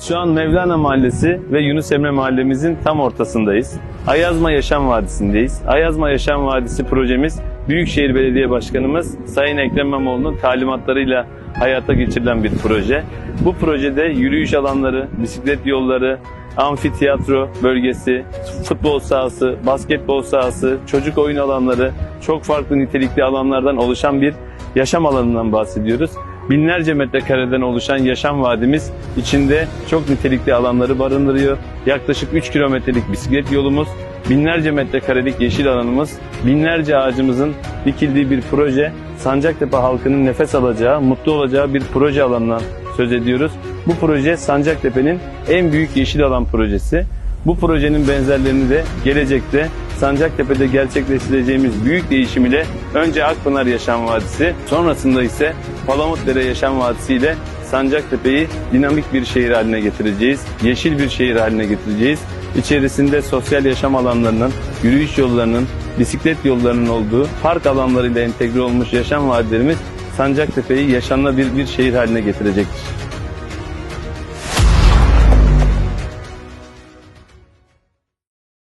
Şu an Mevlana Mahallesi ve Yunus Emre Mahallemizin tam ortasındayız. Ayazma Yaşam Vadisi'ndeyiz. Ayazma Yaşam Vadisi projemiz Büyükşehir Belediye Başkanımız Sayın Ekrem İmamoğlu'nun talimatlarıyla hayata geçirilen bir proje. Bu projede yürüyüş alanları, bisiklet yolları, amfiteyatro bölgesi, futbol sahası, basketbol sahası, çocuk oyun alanları, çok farklı nitelikli alanlardan oluşan bir yaşam alanından bahsediyoruz. Binlerce metrekareden oluşan yaşam vadimiz içinde çok nitelikli alanları barındırıyor. Yaklaşık 3 kilometrelik bisiklet yolumuz, binlerce metrekarelik yeşil alanımız, binlerce ağacımızın dikildiği bir proje. Sancaktepe halkının nefes alacağı, mutlu olacağı bir proje alanından söz ediyoruz. Bu proje Sancaktepe'nin en büyük yeşil alan projesi. Bu projenin benzerlerini de gelecekte Sancaktepe'de gerçekleştireceğimiz büyük değişim ile önce Akpınar Yaşam Vadisi, sonrasında ise Palamutdere Yaşam Vadisi ile Sancaktepe'yi dinamik bir şehir haline getireceğiz. Yeşil bir şehir haline getireceğiz. İçerisinde sosyal yaşam alanlarının, yürüyüş yollarının, bisiklet yollarının olduğu park alanlarıyla entegre olmuş yaşam vadilerimiz Sancaktepe'yi yaşanılabilir bir şehir haline getirecektir.